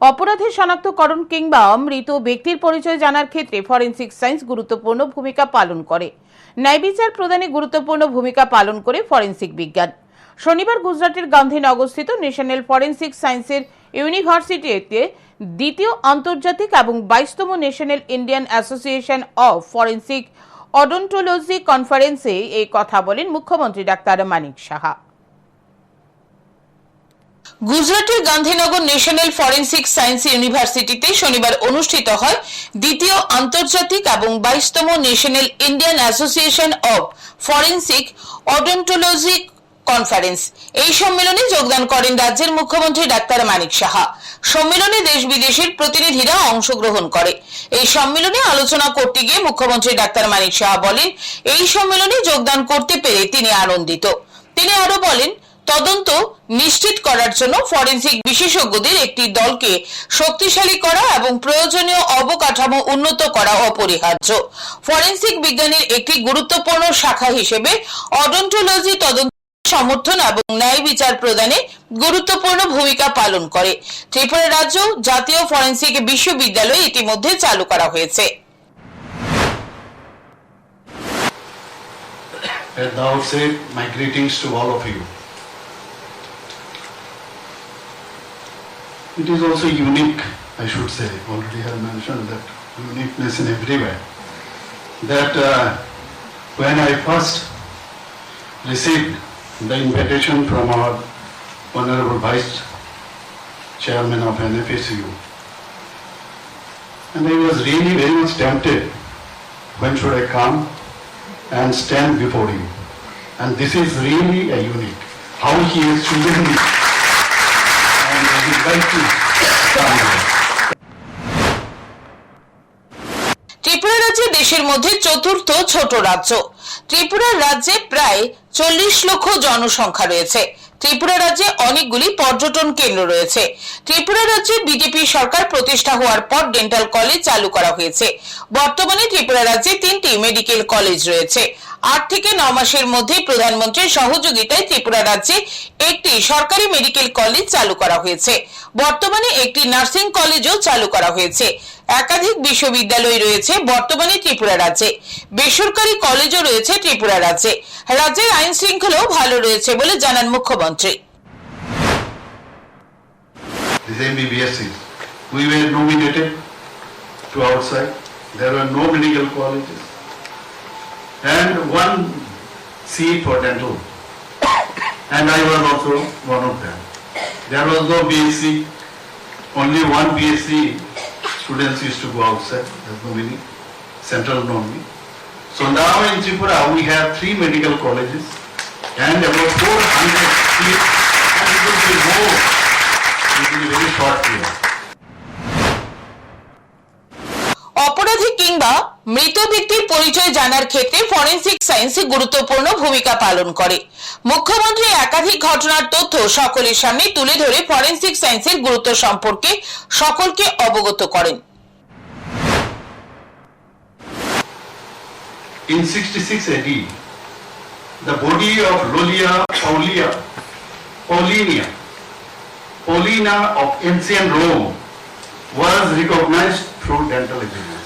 অপরাধের শনাক্তকরণ কিংবা মৃত ব্যক্তির পরিচয় জানার ক্ষেত্রে ফরেনসিক সায়েন্স গুরুত্বপূর্ণ ভূমিকা পালন করে। ন্যায় বিচার প্রদানে গুরুত্বপূর্ণ ভূমিকা পালন করে ফরেনসিক বিজ্ঞান। শনিবার গুজরাটের গান্ধীনগরস্থিত ন্যাশনাল ফরেনসিক সায়েন্সের ইউনিভার্সিটিতে দ্বিতীয় আন্তর্জাতিক এবং বাইশতম national Indian association of forensic odontology কনফারেন্সে এই কথা বলেন মুখ্যমন্ত্রী ডাক্তার মানিক সাহা। গুজরাটের গান্ধীনগর ন্যাশনাল ফরেনসিক সায়েন্স ইউনিভার্সিটিতে শনিবার অনুষ্ঠিত হয় দ্বিতীয় আন্তর্জাতিক এবং বাইশতম national Indian association of forensic odontology conference. এই সম্মেলনে যোগদান করেন রাজ্যের মুখ্যমন্ত্রী ডাক্তার মানিক সাহা। সম্মেলনে দেশ বিদেশের প্রতিনিধিরা অংশগ্রহণ করে। এই সম্মেলনে আলোচনা করতে গিয়ে মুখ্যমন্ত্রী ডাক্তার মানিক সাহা বলেন, এই সম্মেলনে যোগদান করতে পেরে তিনি আনন্দিত। তিনি আরও বলেন তদন্ত নিশ্চিত করার জন্য ফরেন্সিক বিশেষজ্ঞদের একটি দলকে শক্তিশালী করা এবং প্রয়োজনীয় অবকাঠামো উন্নত করা অপরিহার্য। ফরেন্সিক বিজ্ঞানের একটি গুরুত্বপূর্ণ শাখা হিসেবে অডন্টোলজি তদন্ত সমর্থন এবং ন্যায় বিচার প্রদানে গুরুত্বপূর্ণ ভূমিকা পালন করে। ত্রিপুরা রাজ্য জাতীয় ফরেন্সিক বিশ্ববিদ্যালয় ইতিমধ্যে চালু করা হয়েছে। At the outset, my greetings to all of you. It is also unique, I should say, already have mentioned that uniqueness in everywhere. That uh, when I first received the invitation from our Honorable Vice Chairman of NFSU, and I was really very much tempted, when should I come and stand before you. And this is really a unique, how he has chosen to come Tripura রাজ্য দেশের মধ্যে চতুর্থ ছোট রাজ্য। ত্রিপুরা রাজ্যে প্রায় চল্লিশ লক্ষ জনসংখ্যা রয়েছে। ত্রিপুরা রাজ্যে অনেকগুলি পর্যটন কেন্দ্র রয়েছে। ত্রিপুরা রাজ্যে বিজেপি সরকার প্রতিষ্ঠা হওয়ার পর ডেন্টাল কলেজ চালু করা হয়েছে। বর্তমানে ত্রিপুরা রাজ্যে তিনটি মেডিকেল কলেজ রয়েছে। আট থেকে ন মাসের মধ্যে প্রধানমন্ত্রীর সহযোগিতায় ত্রিপুরা রাজ্যে একটি সরকারি মেডিকেল কলেজ চালু করা হয়েছে। বর্তমানে একটি নার্সিং কলেজও চালু করা হয়েছে। একাধিক বিশ্ববিদ্যালয় রয়েছে বর্তমানে ত্রিপুরা রাজ্যে। বেসরকারি কলেজও রয়েছে ত্রিপুরা রাজ্যে। রাজ্যের আইন শৃঙ্খলাও ভালো রয়েছে বলে জানান মুখ্যমন্ত্রী। These MBBSs, we were nominated to outside. There were no medical colleges. And one seat for dental. And I was also one of them. There was no BSc, only one BSc students used to go outside, there's no many, central only. So now in Tripura, we have three medical colleges and about 400 seats, and it will be more in a very short period. কিংবা মৃত ব্যক্তির পরিচয় জানার ক্ষেত্রে forensic science গুরুত্বপূর্ণ ভূমিকা পালন করে মুখ্যমন্ত্রী একাধিক ঘটনার তথ্য সকলের সামনে তুলে ধরে ফরেনসিক সায়েন্সের গুরুত্ব সম্পর্কে সকলকে অবগত করেন In 66 AD, the body of Lolia Paulia, Paulinia, Paulina of ancient Rome was recognized through dental evidence.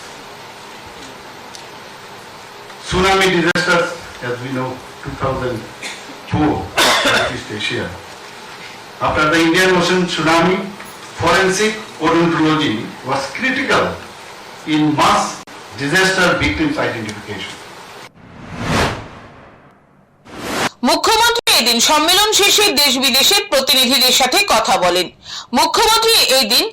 Tsunami disasters, as we know, 2004, Southeast Asia. After the Indian Ocean tsunami, forensic odontology was critical in mass disaster victims identification. মুখ্যমন্ত্রী এদিন সম্মেলন শেষে দেশ বিদেশের প্রতিনিধিদের সাথে কথা বলেন মুখ্যমন্ত্রী এই দিন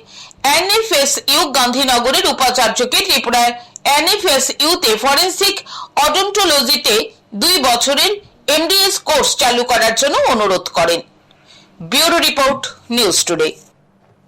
এনএফএস ইউ গান্ধীনগরের উপাচার্যকে ত্রিপুরার এনএফএস ইউতে ফরেন্সিক অডন্টোলজিতে দুই বছরের এমডিএস কোর্স চালু করার জন্য অনুরোধ করেন। Bureau report, news today.